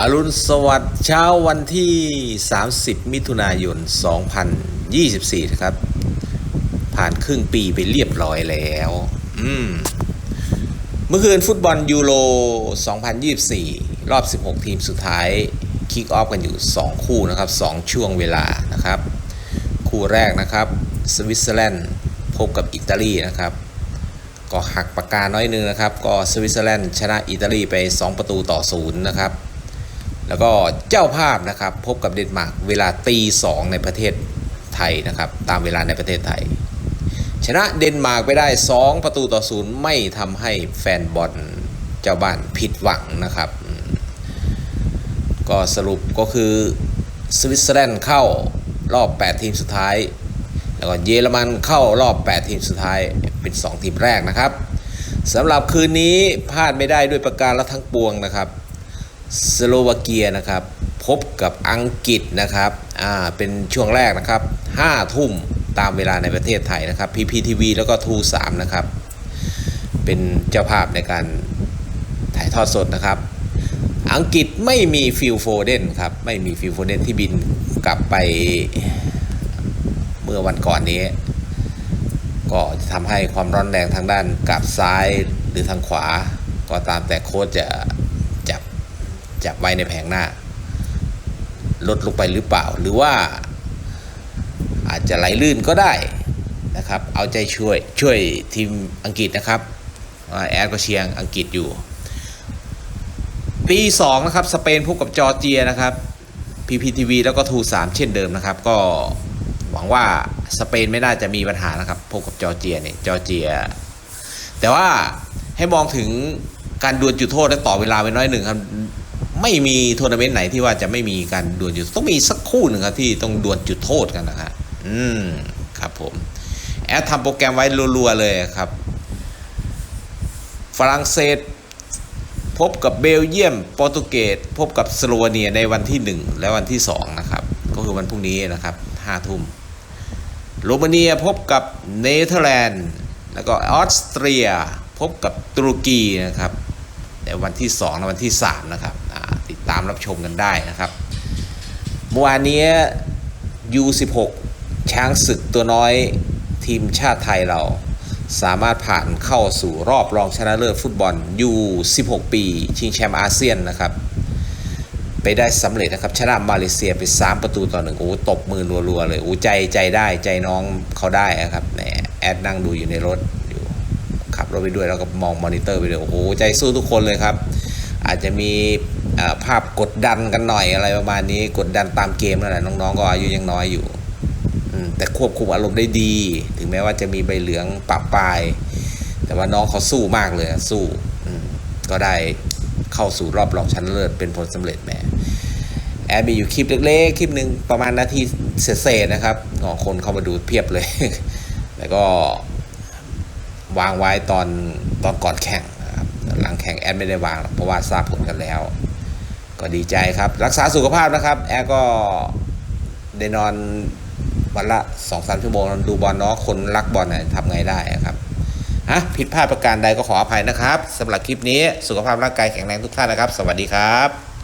อรุณสวัสดิ์เช้าวันที่ 30 มิถุนายน 2024 นะครับ ผ่านครึ่งปีไปเรียบร้อยแล้ว อืม เมื่อคืนฟุตบอลยูโร 2024 รอบ 16 ทีมสุดท้าย คิกออฟกันอยู่ 2 คู่นะครับ 2 ช่วงเวลานะครับ คู่แรกนะครับ สวิตเซอร์แลนด์พบกับอิตาลีนะครับ ก็หักปากกาน้อยนึงนะครับ ก็สวิตเซอร์แลนด์ชนะอิตาลีไป 2 ประตูต่อศูนย์นะครับ แล้วก็เจ้าภาพนะครับพบกับเดนมาร์กเวลาตีสองในประเทศไทยนะครับตามเวลาในประเทศไทย ชนะเดนมาร์กไปได้ 2 ประตูต่อศูนย์ไม่ทำให้แฟนบอลเจ้าบ้านผิดหวังนะครับ ก็สรุปก็คือสวิตเซอร์แลนด์เข้ารอบ 8 ทีมสุดท้าย แล้วก็เยอรมันเข้ารอบ 8 ทีมสุดท้ายเป็น 2 ทีมแรกนะครับสำหรับคืนนี้พลาดไม่ได้ด้วยประการละทั้งปวงนะครับ สโลวาเกียนะครับ พบกับอังกฤษนะครับอ่าเป็นช่วงแรกนะครับ5ทุ่มตามเวลาในประเทศไทยนะครับ PPTV แล้วก็ทู3นะครับ เป็นเจ้าภาพในการถ่ายทอดสดนะครับ อังกฤษไม่มีฟิลโฟเดนครับ ไม่มีฟิลโฟเดนที่บินกลับไปเมื่อวันก่อนนี้ ก็จะทำให้ความร้อนแรงทางด้านกลับซ้ายหรือทางขวา ก็ตามแต่โค้ชจะ จับไว้ในแผงหน้า ลดลงไปหรือเปล่า หรือว่า อาจจะไหลลื่นก็ได้นะครับ เอาใจช่วยช่วยทีมอังกฤษนะครับแอดก็เชียร์อังกฤษอยู่ ปี 2 นะครับ สเปนพบกับจอร์เจียนะครับ PPTV แล้วก็ทู3เช่นเดิมนะครับ ก็หวังว่าสเปนไม่น่าจะมีปัญหานะครับพบกับจอร์เจียเนี่ยจอร์เจีย แต่ว่าให้มองถึงการดวลจุดโทษและต่อเวลาไว้น้อยหนึ่งครับ ไม่มีทัวร์นาเมนต์ไหนที่ว่าจะไม่มีการดวลจุดต้องมีสักคู่หนึ่งครับที่ต้องดวลจุดโทษกันนะครับอืมครับผมแอดทำโปรแกรมไว้รัวๆเลยครับ ฝรั่งเศส พบกับเบลเยียมโปรตุเกสพบกับสโลวาเนียในวันที่ 1 และวันที่ 2 นะครับ ก็คือวันพรุ่งนี้นะครับ5ทุ่มโรมาเนียพบกับเนเธอร์แลนด์ แล้วก็ออสเตรีย พบกับตุรกีนะครับในวันที่ 2 และวันที่ 3 นะครับ ตามรับชมกันได้นะครับเมื่อวานนี้ U16 ช้างศึกตัวน้อยทีมชาติไทยเราสามารถผ่านเข้าสู่รอบรองชนะเลิศฟุตบอล U16 ปี ชิงแชมป์อาเซียนนะครับ ไปได้สำเร็จนะครับ ชนะมาเลเซียไป 3 ประตูต่อหนึ่งโอ้ตบมือรัวๆเลย โอ้ใจใจได้ใจน้องเขาได้นะครับแหมแอดนั่งดูอยู่ในรถอยู่ขับรถไปด้วยแล้วก็มองมอนิเตอร์ไปด้วยโอ้โหใจสู้ทุกคนเลยครับ อาจจะมีภาพกดดันกันหน่อยอะไรประมาณนี้ กดดันตามเกมนั่นแหละน้องๆก็อายุยังน้อยอยู่แต่ควบคุมอารมณ์ได้ดี ถึงแม้ว่าจะมีใบเหลืองปรับปลาย แต่ว่าน้องเขาสู้มากเลยสู้ก็ได้เข้าสู่รอบรองชั้นเลิศเป็นผลสำเร็จแหมแอดมีอยู่คลิปเล็กๆ คลิปหนึ่งประมาณนาทีเศษๆนะครับอ๋อคนเข้ามาดูเพียบเลย แล้วก็วางไว้ตอนตอนก่อนแข่ง หลังแข่งแอดไม่ได้วางเพราะว่าทราบผลกันแล้ว ก็ดีใจครับ รักษาสุขภาพนะครับ แอดก็ได้นอนวันละสองสามชั่วโมงดูบอลเนาะคนรักบอลเนี่ยทำไงได้ครับฮะผิดพลาดประการใดก็ขออภัยนะครับสำหรับคลิปนี้สุขภาพร่างกายแข็งแรงทุกท่านนะครับ สวัสดีครับ